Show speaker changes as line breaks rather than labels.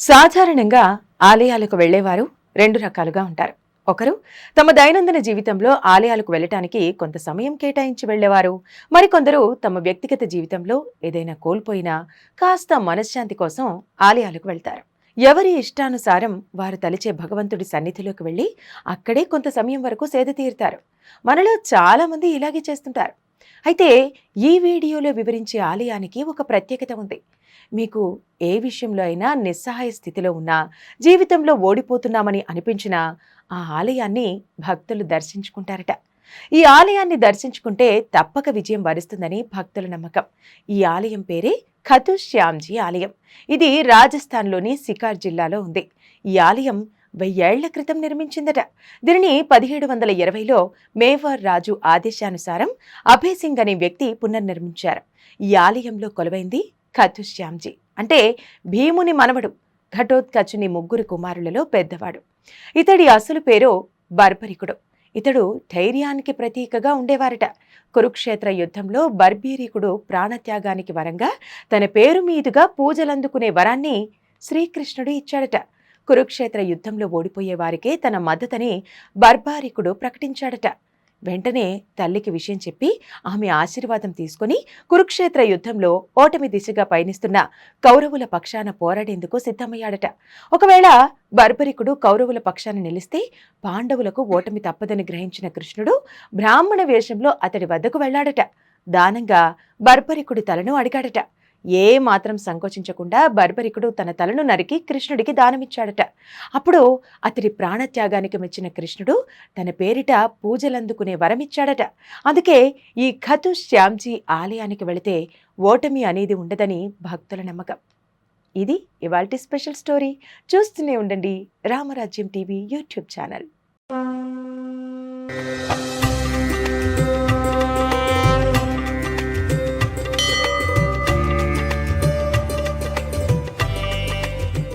సాధారణంగా ఆలయాలకు వెళ్ళేవారు రెండు రకాలుగా ఉంటారు. ఒకరు తమ దైనందిన జీవితంలో ఆలయాలకు వెళ్ళటానికి కొంత సమయం కేటాయించి వెళ్ళేవారు. మరికొందరు తమ వ్యక్తిగత జీవితంలో ఏదైనా కోల్పోయినా కాస్త మనశ్శాంతి కోసం ఆలయాలకు వెళ్తారు. ఎవరి ఇష్టానుసారం వారు తలిచే భగవంతుడి సన్నిధిలోకి వెళ్ళి అక్కడే కొంత సమయం వరకు సేద తీరుతారు. మనలో చాలామంది ఇలాగే చేస్తుంటారు. అయితే ఈ వీడియోలో వివరించే ఆలయానికి ఒక ప్రత్యేకత ఉంది. మీకు ఏ విషయంలో అయినా నిస్సహాయ స్థితిలో ఉన్నా జీవితంలో ఓడిపోతున్నామని అనిపించినా ఆ ఆలయాన్ని భక్తులు దర్శించుకుంటారట. ఈ ఆలయాన్ని దర్శించుకుంటే తప్పక విజయం వరిస్తుందని భక్తుల నమ్మకం. ఈ ఆలయం పేరే ఖతు శ్యామ్జీ ఆలయం. ఇది రాజస్థాన్లోని సికార్ జిల్లాలో ఉంది. ఈ ఆలయం వెయ్యేళ్ళ క్రితం నిర్మించిందట. దీనిని పదిహేడు వందల ఇరవైలో మేవార్ రాజు ఆదేశానుసారం అభయ్ సింగ్ అనే వ్యక్తి పునర్నిర్మించారు. ఈ ఆలయంలో కొలువైంది ఖతుశ్యామ్జీ అంటే భీముని మనవడు ఘటోత్కచుని ముగ్గురు కుమారులలో పెద్దవాడు. ఇతడి అసలు పేరు బర్బరికుడు. ఇతడు ధైర్యానికి ప్రతీకగా ఉండేవారట. కురుక్షేత్ర యుద్ధంలో బర్బీరికుడు ప్రాణత్యాగానికి వరంగా తన పేరు మీదుగా పూజలందుకునే వరాన్ని శ్రీకృష్ణుడు ఇచ్చాడట. కురుక్షేత్ర యుద్ధంలో ఓడిపోయే వారికే తన మద్దతని బర్బారికుడు ప్రకటించాడట. వెంటనే తల్లికి విషయం చెప్పి ఆమె ఆశీర్వాదం తీసుకుని కురుక్షేత్ర యుద్ధంలో ఓటమి దిశగా పయనిస్తున్న కౌరవుల పక్షాన పోరాడేందుకు సిద్ధమయ్యాడట. ఒకవేళ బర్బరికుడు కౌరవుల పక్షాన నిలిస్తే పాండవులకు ఓటమి తప్పదని గ్రహించిన కృష్ణుడు బ్రాహ్మణ వేషంలో అతడి వద్దకు వెళ్ళాడట. దానంగా బర్బరికుడి తలను అడిగాడట. ఏ మాత్రం సంకోచించకుండా బర్బరికుడు తన తలను నరికి కృష్ణుడికి దానమిచ్చాడట. అప్పుడు అతడి ప్రాణత్యాగానికి మెచ్చిన కృష్ణుడు తన పేరిట పూజలందుకునే వరమిచ్చాడట. అందుకే ఈ ఖతు శ్యామ్జీ ఆలయానికి వెళితే ఓటమి అనేది ఉండదని భక్తుల నమ్మకం. ఇది ఇవాల్టి స్పెషల్ స్టోరీ. చూస్తూనే ఉండండి రామరాజ్యం టీవీ యూట్యూబ్ ఛానల్.